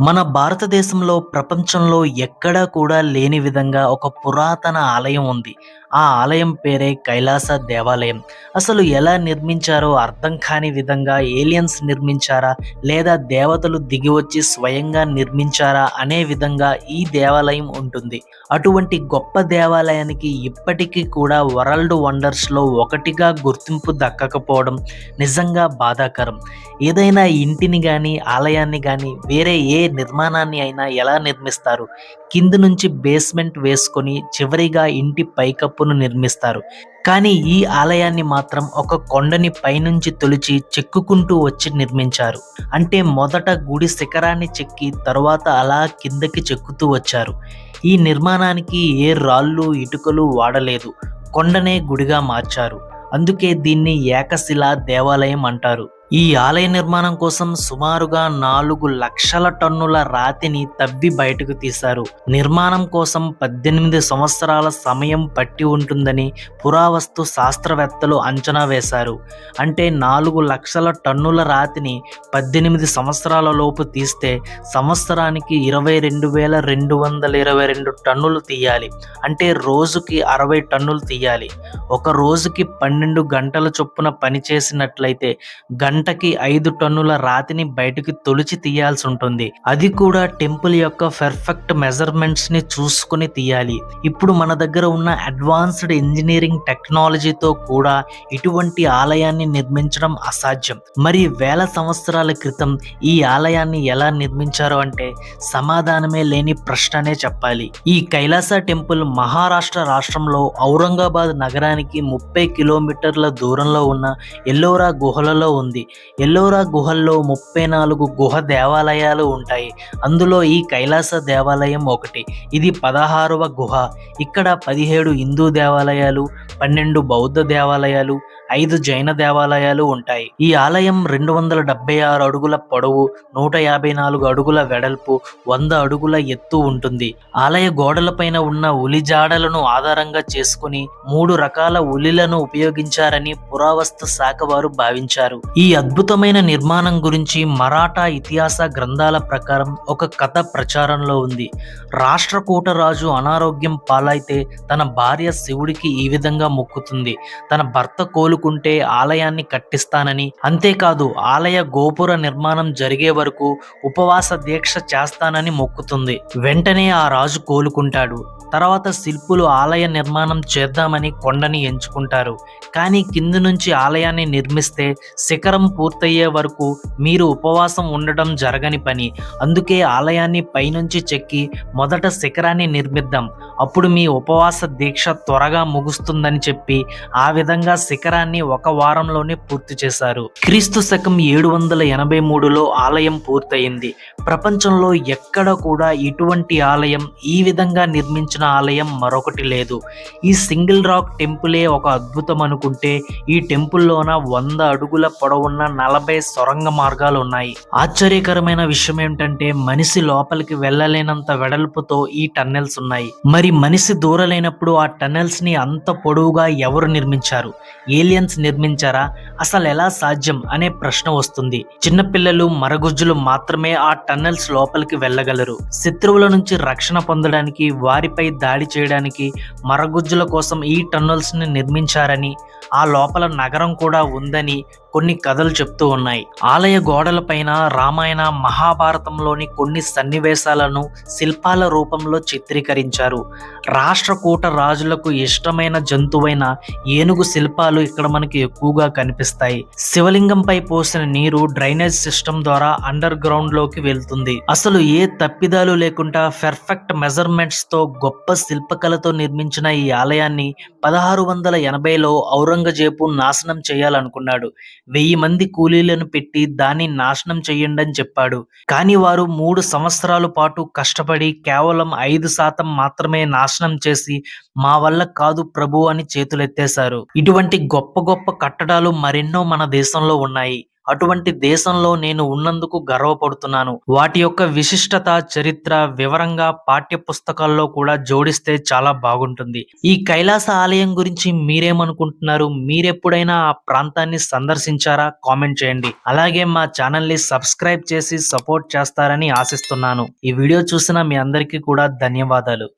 మన భారతదేశంలో ప్రపంచంలో ఎక్కడా కూడా లేని విధంగా ఒక పురాతన ఆలయం ఉంది. ఆ ఆలయం పేరే కైలాస దేవాలయం. అసలు ఎలా నిర్మించారో అర్థం కాని విధంగా ఏలియన్స్ నిర్మించారా? లేదా దేవతలు దిగి వచ్చి స్వయంగా నిర్మించారా అనే విధంగా ఈ దేవాలయం ఉంటుంది. అటువంటి గొప్ప దేవాలయానికి ఇప్పటికీ కూడా వరల్డ్ వండర్స్లో ఒకటిగా గుర్తింపు దక్కకపోవడం నిజంగా బాధాకరం. ఏదైనా ఇంటిని కానీ ఆలయాన్ని కానీ వేరే ఏ నిర్మాణాన్ని అయినా ఎలా నిర్మిస్తారు? కింద నుంచి బేస్మెంట్ వేసుకొని చివరిగా ఇంటి పైకప్పును నిర్మిస్తారు. కానీ ఈ ఆలయాన్ని మాత్రం ఒక కొండని పైనుంచి తొలిచి చెక్కుకుంటూ వచ్చి నిర్మించారు. అంటే మొదట గుడి శిఖరాన్ని చెక్కి తరువాత అలా కిందకి చెక్కుతూ వచ్చారు. ఈ నిర్మాణానికి ఏ రాళ్ళు ఇటుకలు వాడలేదు. కొండనే గుడిగా మార్చారు. అందుకే దీన్ని ఏకశిలా దేవాలయం అంటారు. ఈ ఆలయ నిర్మాణం కోసం సుమారుగా నాలుగు లక్షల టన్నుల రాతిని తవ్వి బయటకు తీశారు. నిర్మాణం కోసం పద్దెనిమిది సంవత్సరాల సమయం పట్టి ఉంటుందని పురావస్తు శాస్త్రవేత్తలు అంచనా వేశారు. అంటే నాలుగు లక్షల టన్నుల రాతిని పద్దెనిమిది సంవత్సరాల లోపు తీస్తే సంవత్సరానికి ఇరవై రెండు వేల రెండు వందల ఇరవై రెండు టన్నులు తీయాలి. అంటే రోజుకి అరవై టన్నులు తీయాలి. ఒక రోజుకి పన్నెండు గంటల చొప్పున పనిచేసినట్లయితే గంటకి ఐదు టన్నుల రాతిని బయటకు తొలిచి తీయాల్సి ఉంటుంది అది కూడా టెంపుల్ యొక్క పెర్ఫెక్ట్ మెజర్మెంట్స్ని చూసుకుని తీయాలి. ఇప్పుడు మన దగ్గర ఉన్న అడ్వాన్స్డ్ ఇంజనీరింగ్ టెక్నాలజీతో కూడా ఇటువంటి ఆలయాన్ని నిర్మించడం అసాధ్యం. మరి వేల సంవత్సరాల క్రితం ఈ ఆలయాన్ని ఎలా నిర్మించారు అంటే సమాధానమే లేని ప్రశ్ననే చెప్పాలి. ఈ కైలాస టెంపుల్ మహారాష్ట్ర రాష్ట్రంలో ఔరంగాబాద్ నగరానికి ముప్పై కిలోమీటర్ల దూరంలో ఉన్న ఎల్లోరా గుహలలో ఉంది. ఎల్లోరా గుహల్లో ముప్పై నాలుగు గుహ దేవాలయాలు ఉంటాయి. అందులో ఈ కైలాస దేవాలయం ఒకటి. ఇది పదహారవ గుహ. ఇక్కడ పదిహేడు హిందూ దేవాలయాలు పన్నెండు బౌద్ధ దేవాలయాలు ఐదు జైన దేవాలయాలు ఉంటాయి. ఈ ఆలయం రెండు వందల డెబ్బై ఆరు అడుగుల పొడవు నూట యాభై నాలుగు అడుగుల వెడల్పు వంద అడుగుల ఎత్తు ఉంటుంది. ఆలయ గోడలపైన ఉన్న ఉలి జాడలను ఆధారంగా చేసుకుని మూడు రకాల ఉలిలను ఉపయోగించారని పురావస్తు శాఖ వారు భావించారు. ఈ అద్భుతమైన నిర్మాణం గురించి మరాఠా ఇతిహాస గ్రంథాల ప్రకారం ఒక కథ ప్రచారంలో ఉంది. రాష్ట్రకూట రాజు అనారోగ్యం పాలైతే తన భార్య శివుడికి ఈ విధంగా మొక్కుతుంది. తన భర్త కోలుకుంటే ఆలయాన్ని కట్టిస్తానని. అంతేకాదు ఆలయ గోపుర నిర్మాణం జరిగే వరకు ఉపవాస దీక్ష చేస్తానని మొక్కుతుంది. వెంటనే ఆ రాజు కోలుకుంటాడు. తర్వాత శిల్పులు ఆలయ నిర్మాణం చేద్దామని కొండని ఎంచుకుంటారు. కానీ కింది నుంచి ఆలయాన్ని నిర్మిస్తే శిఖరం పూర్తయ్యే వరకు మీరు ఉపవాసం ఉండడం జరగని పని. అందుకే ఆలయాన్ని పైనుంచి చెక్కి మొదట శిఖరాన్ని నిర్మిద్దాం. అప్పుడు మీ ఉపవాస దీక్ష త్వరగా ముగుస్తుందని చెప్పి ఆ విధంగా శిఖరాన్ని ఒక వారంలోనే పూర్తి చేశారు. క్రీస్తు శకం ఏడు వందల ఎనభై మూడులో ఆలయం పూర్తయింది. ప్రపంచంలో ఎక్కడ కూడా ఇటువంటి ఆలయం ఈ విధంగా నిర్మించ నిర్మించిన ఆలయం మరొకటి లేదు. ఈ సింగిల్ రాక్ టెంపులే ఒక అద్భుతం అనుకుంటే ఈ టెంపుల్లోన వంద అడుగుల పొడవున్న నలభై సొరంగ మార్గాలు ఉన్నాయి ఆశ్చర్యకరమైన విషయం ఏమిటంటే మనిషి లోపలికి వెళ్ళలేనంత వెడల్పుతో ఈ టన్నెల్స్ ఉన్నాయి. మరి మనిషి దూరలేనప్పుడు ఆ టన్నెల్స్ని అంత పొడవుగా ఎవరు నిర్మించారు? ఏలియన్స్ నిర్మించారా? అసలు ఎలా సాధ్యం అనే ప్రశ్న వస్తుంది. చిన్నపిల్లలు మరగుజ్జులు మాత్రమే ఆ టన్నెల్స్ లోపలికి వెళ్ళగలరు. శత్రువుల నుంచి రక్షణ పొందడానికి వారిపై దాడి చేయడానికి మరగుజ్జుల కోసం ఈ టన్నల్స్ని నిర్మించారని ఆ లోపల నగరం కూడా ఉందని కొన్ని కథలు చెప్తూ ఉన్నాయి. ఆలయ గోడలపైన రామాయణ మహాభారతంలోని కొన్ని సన్నివేశాలను శిల్పాల రూపంలో చిత్రీకరించారు. రాష్ట్రకూట రాజులకు ఇష్టమైన జంతువైన ఏనుగు శిల్పాలు ఇక్కడ మనకి ఎక్కువగా కనిపిస్తాయి. శివలింగంపై పోసిన నీరు డ్రైనేజ్ సిస్టమ్ ద్వారా అండర్ గ్రౌండ్లోకి వెళ్తుంది. అసలు ఏ తప్పిదాలు లేకుండా పెర్ఫెక్ట్ మెజర్మెంట్స్తో గొప్ప శిల్పకళతో నిర్మించిన ఈ ఆలయాన్ని పదహారు వందల ఎనభైలో ఔరంగజేబు నాశనం చేయాలనుకున్నాడు. వెయ్యి మంది కూలీలను పెట్టి దాన్ని నాశనం చెయ్యండి అని చెప్పాడు. కానీ వారు మూడు సంవత్సరాల పాటు కష్టపడి కేవలం ఐదు శాతం మాత్రమే నాశనం చేసి మా వల్ల కాదు ప్రభు అని చేతులెత్తేశారు. ఇటువంటి గొప్ప గొప్ప కట్టడాలు మరెన్నో మన దేశంలో ఉన్నాయి. అటువంటి దేశంలో నేను ఉన్నందుకు గర్వపడుతున్నాను. వాటి యొక్క విశిష్టత చరిత్ర వివరంగా పాఠ్య పుస్తకాల్లో కూడా జోడిస్తే చాలా బాగుంటుంది. ఈ కైలాస ఆలయం గురించి మీరేమనుకుంటున్నారు? మీరెప్పుడైనా ఆ ప్రాంతాన్ని సందర్శించారా? కామెంట్ చేయండి. అలాగే మా ఛానల్ని సబ్స్క్రైబ్ చేసి సపోర్ట్ చేస్తారని ఆశిస్తున్నాను. ఈ వీడియో చూసిన మీ అందరికీ కూడా ధన్యవాదాలు.